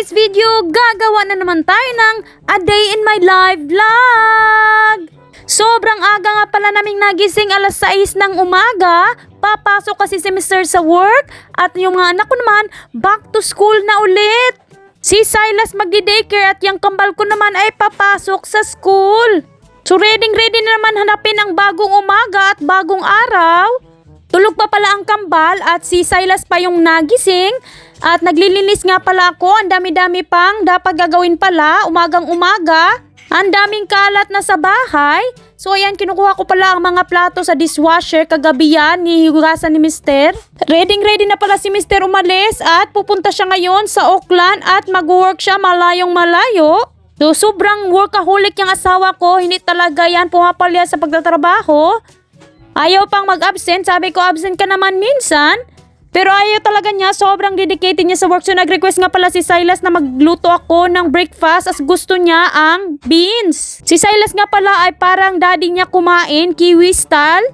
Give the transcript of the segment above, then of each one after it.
today's video, gagawa na naman tayo ng A Day in My Life vlog! Sobrang aga nga pala naming nagising alas 6 ng umaga. Papasok kasi si Mr. sa work at yung mga anak ko naman back to school na ulit. Si Silas magdi-daycare at yung kambal ko naman ay papasok sa school. So ready ready na naman hanapin ang bagong umaga at bagong araw. Tulog pa pala ang kambal at si Silas pa yung nagising at naglilinis nga pala ako. Ang dami-dami pang dapat gagawin pala umagang umaga. Ang daming kalat na sa bahay. So ayan, kinukuha ko pala ang mga plato sa dishwasher kagabi yan, nihugasan ni Mister. Ready ready na pala si Mister umalis at pupunta siya ngayon sa Oakland at mag-work siya malayong malayo. So sobrang workaholic yung asawa ko, hindi talaga yan pumapalya sa pagtatrabaho. Ayaw pang mag-absent, sabi ko absent ka naman minsan. Pero ayaw talaga niya, sobrang dedicated niya sa work. So nag-request nga pala si Silas na magluto ako ng breakfast as gusto niya ang beans. Si Silas nga pala ay parang daddy niya kumain, kiwi style.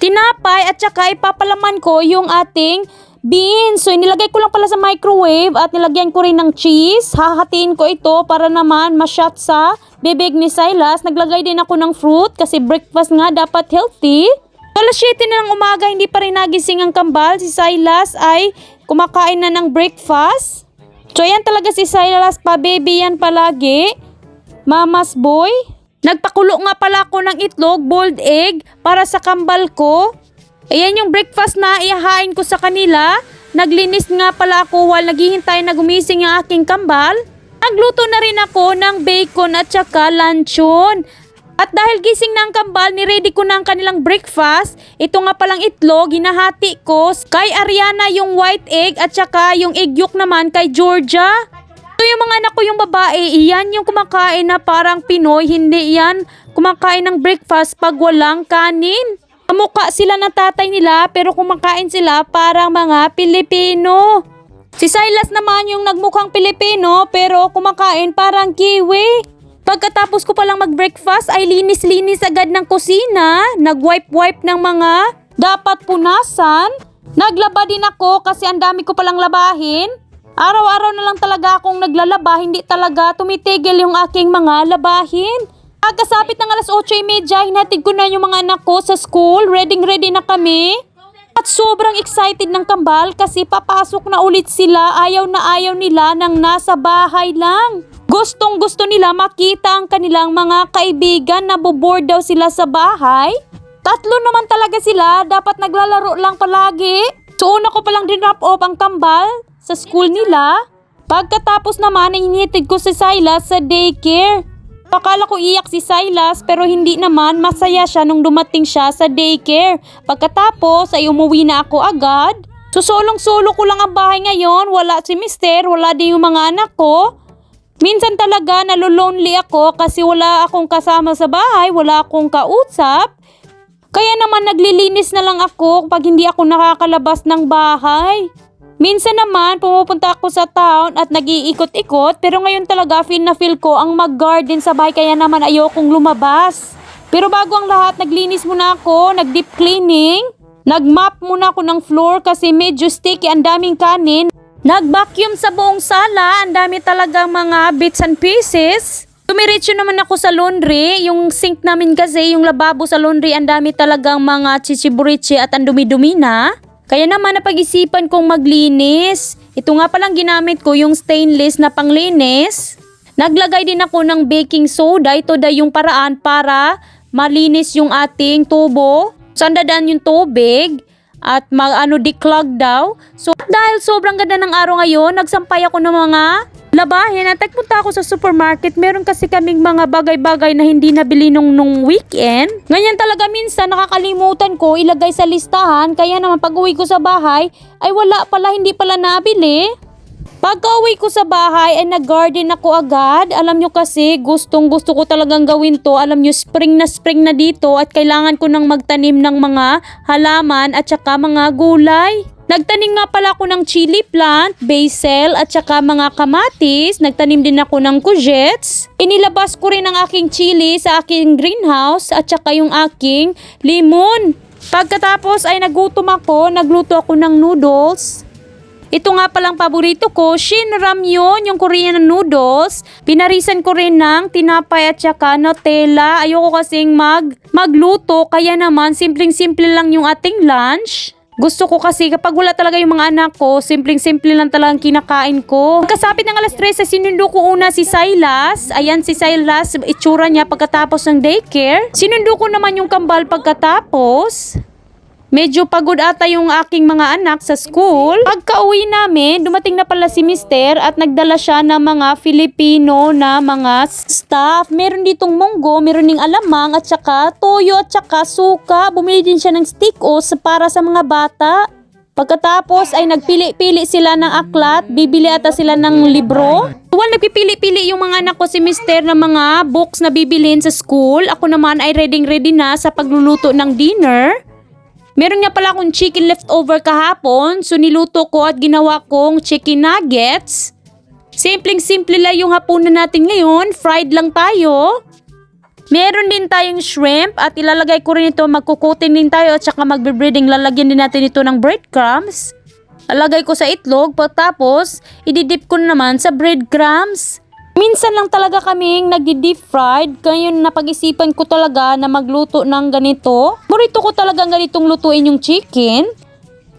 Tinapay at saka ipapalaman ko yung ating beans. So inilagay ko lang pala sa microwave at nilagyan ko rin ng cheese. Hahatiin ko ito para naman ma-shot sa bibig ni Silas. Naglagay din ako ng fruit kasi breakfast nga dapat healthy. Alas 7 na ng umaga, hindi pa rin nagising ang kambal. Si Silas ay kumakain na ng breakfast. So yan talaga si Silas pa, baby yan palagi. Mama's boy. Nagpakulo nga pala ako ng itlog, boiled egg, para sa kambal ko. Ayan yung breakfast na ihahain ko sa kanila. Naglinis nga pala ako while naghihintay na gumising ang aking kambal. Nagluto na rin ako ng bacon at saka luncheon. At dahil gising na ang kambal, niready ko na ang kanilang breakfast. Ito nga palang itlog, hinahati ko. Kay Ariana yung white egg at saka yung egg yolk naman kay Georgia. Ito yung mga anak ko yung babae, iyan yung kumakain na parang Pinoy, hindi yan kumakain ng breakfast pag walang kanin. Kamukha sila ng tatay nila pero kumakain sila parang mga Pilipino. Si Silas naman yung nagmukhang Pilipino pero kumakain parang kiwi. Pagkatapos ko palang mag-breakfast ay linis-linis agad ng kusina, nag-wipe-wipe ng mga dapat punasan. Naglaba din ako kasi ang dami ko palang labahin. Araw-araw na lang talaga akong naglalaba, hindi talaga tumitigil yung aking mga labahin. Pagkasapit ng alas 8.30, hinatid ko na yung mga anak ko sa school, ready-ready na kami. At sobrang excited ng kambal kasi papasok na ulit sila, ayaw na ayaw nila nang nasa bahay lang. Gustong gusto nila makita ang kanilang mga kaibigan na boboard daw sila sa bahay. Tatlo naman talaga sila, dapat naglalaro lang palagi. So una ko palang dinrap off ang kambal sa school nila. Pagkatapos naman, initid ko si Silas sa daycare. Pakala ko iyak si Silas pero hindi naman masaya siya nung dumating siya sa daycare. Pagkatapos ay umuwi na ako agad. So solong-solo ko lang ang bahay ngayon, wala si mister, wala din yung mga anak ko. Minsan talaga nalolonely ako kasi wala akong kasama sa bahay, wala akong kausap. Kaya naman naglilinis na lang ako pag hindi ako nakakalabas ng bahay. Minsan naman pumupunta ako sa town at nag-iikot-ikot pero ngayon talaga feel na feel ko ang mag-garden sa bahay kaya naman ayokong lumabas. Pero bago ang lahat, naglinis muna ako, nag-deep cleaning. Nag-mop muna ako ng floor kasi medyo sticky, ang daming kanin. Nag-vacuum sa buong sala, ang dami talagang mga bits and pieces. Tumiretso naman ako sa laundry, yung sink namin kasi, yung lababo sa laundry, ang dami talagang mga chichiburichi at ang dumi-dumi na. Kaya naman napag-isipan kong maglinis. Ito nga palang ginamit ko yung stainless na panglinis. Naglagay din ako ng baking soda. Ito daw yung paraan para malinis yung ating tubo. Saan dadaan yung tubig at mag ano declog daw. So dahil sobrang ganda ng araw ngayon, nagsampay ako ng mga labahin at nagpunta ako sa supermarket. Meron kasi kaming mga bagay-bagay na hindi nabili nung, nung weekend. Ganyan talaga minsan nakakalimutan ko ilagay sa listahan kaya naman pag uwi ko sa bahay ay wala pala hindi pala nabili. Pagka uwi ko sa bahay ay nag-garden ako agad. Alam nyo kasi gustong gusto ko talagang gawin to. Alam nyo spring na spring na dito at kailangan ko nang magtanim ng mga halaman at saka mga gulay. Nagtanim nga pala ako ng chili plant, basil at saka mga kamatis. Nagtanim din ako ng courgettes. Inilabas ko rin ang aking chili sa aking greenhouse at saka yung aking limon. Pagkatapos ay nagutom ako, nagluto ako ng noodles. Ito nga palang paborito ko, Shin Ramyun, yung Korean noodles. Pinarisan ko rin ng tinapay at saka Nutella. Ayoko kasing mag, magluto, kaya naman simpleng-simple lang yung ating lunch. Gusto ko kasi kapag wala talaga yung mga anak ko, simpleng-simple lang talagang kinakain ko. Pagkasapit ng alas 3, sinundo ko una si Silas. Ayan si Silas, itsura niya pagkatapos ng daycare. Sinundo ko naman yung kambal pagkatapos. Medyo pagod ata yung aking mga anak sa school. Pagka uwi namin, dumating na pala si Mister at nagdala siya ng mga Filipino na mga staff. Meron ditong munggo, meron ding alamang at saka toyo at saka suka. Bumili din siya ng stick os para sa mga bata. Pagkatapos ay nagpili-pili sila ng aklat, bibili ata sila ng libro. Well, nagpipili-pili yung mga anak ko si Mister ng mga books na bibilin sa school. Ako naman ay ready-ready na sa pagluluto ng dinner. Meron nga pala akong chicken leftover kahapon, so niluto ko at ginawa kong chicken nuggets. Simpleng-simple lang yung hapunan natin ngayon, fried lang tayo. Meron din tayong shrimp at ilalagay ko rin ito, magkukutin din tayo at saka magbe-breading, lalagyan din natin ito ng breadcrumbs. Lalagay ko sa itlog, pagkatapos ididip ko naman sa breadcrumbs. Minsan lang talaga kaming nagdi-deep fried, kaya napag-isipan ko talaga na magluto ng ganito. Burito ko talagang ganitong lutuin yung chicken.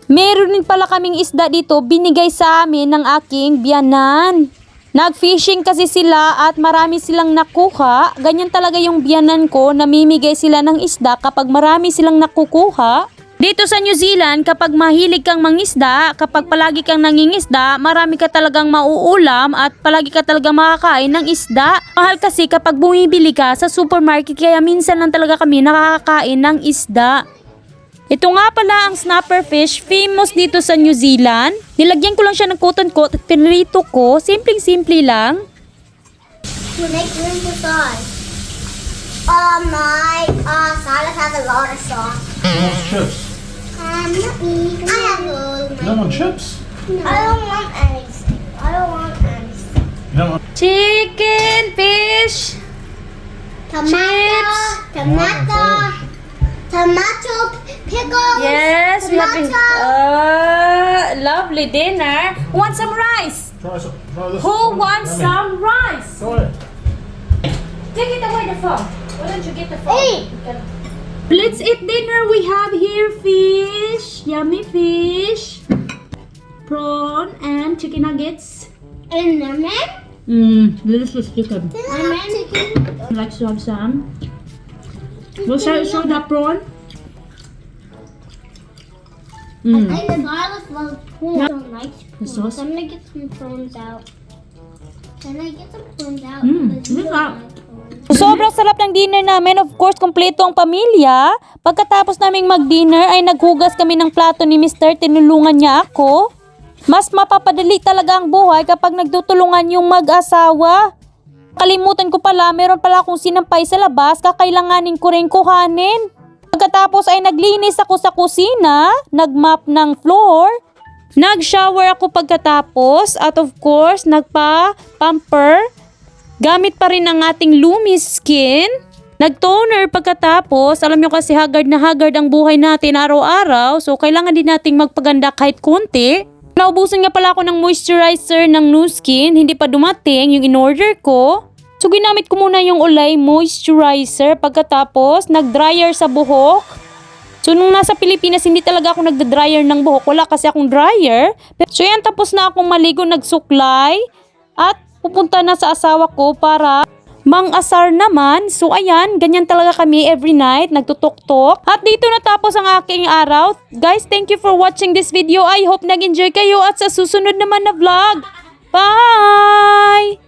Meron din pala kaming isda dito, binigay sa amin ng aking biyanan. Nag-fishing kasi sila at marami silang nakuha. Ganyan talaga yung biyanan ko, namimigay sila ng isda kapag marami silang nakukuha. Dito sa New Zealand, kapag mahilig kang mangisda, kapag palagi kang nangingisda, marami ka talagang mauulam at palagi ka talagang makakain ng isda. Mahal kasi kapag bumibili ka sa supermarket, kaya minsan lang talaga kami nakakakain ng isda. Ito nga pala ang snapper fish, famous dito sa New Zealand. Nilagyan ko lang siya ng cotton coat at pinrito ko, simpleng-simple lang. You make room for sauce. Oh my, uh, salad has a lot of sauce. What's chips? Um, not me. I have a You don't want chips? I don't want anything. I don't want anything. You don't want Chicken, fish, Tomato, Chips. tomato, tomato, pickles. Yes, we have been, tomato. uh, lovely dinner. Want some rice? try some. Try this. Who wants Yummy. some rice? Go ahead. Take it away the phone. Why don't you get the phone? Hey. Let's eat dinner. We have here fish, yummy fish, prawn, and chicken nuggets. And lemon. Mmm, delicious chicken. Lemon chicken. Like to have some. We'll show, show the prawn. Mm. I the garlic love prawns. I don't like prawns. sauce? I'm gonna get some prawns out. Can I get some prawns out? Mm, you look out. Sobrang sarap ng dinner namin. Of course, kompleto ang pamilya. Pagkatapos naming mag-dinner ay naghugas kami ng plato ni Mr. Tinulungan niya ako. Mas mapapadali talaga ang buhay kapag nagtutulungan yung mag-asawa. Kalimutan ko pala, meron pala akong sinampay sa labas, kakailanganin ko rin kuhanin. Pagkatapos ay naglinis ako sa kusina, nagmap ng floor, nag-shower ako pagkatapos, at of course, nagpa-pamper, Gamit pa rin ang ating Lumi Skin. Nag-toner pagkatapos, alam nyo kasi haggard na haggard ang buhay natin araw-araw, so kailangan din nating magpaganda kahit konti. Naubusan nga pala ako ng moisturizer ng Nu Skin, hindi pa dumating yung in-order ko. So ginamit ko muna yung Olay Moisturizer pagkatapos nag-dryer sa buhok. So nung nasa Pilipinas, hindi talaga ako nagda-dryer ng buhok. Wala kasi akong dryer. So yan, tapos na akong maligo, nagsuklay. At pupunta na sa asawa ko para mang-asar naman. So ayan, ganyan talaga kami every night, nagtutok-tok. At dito natapos ang aking araw. Guys, thank you for watching this video. I hope nag-enjoy kayo at sa susunod naman na vlog. Bye!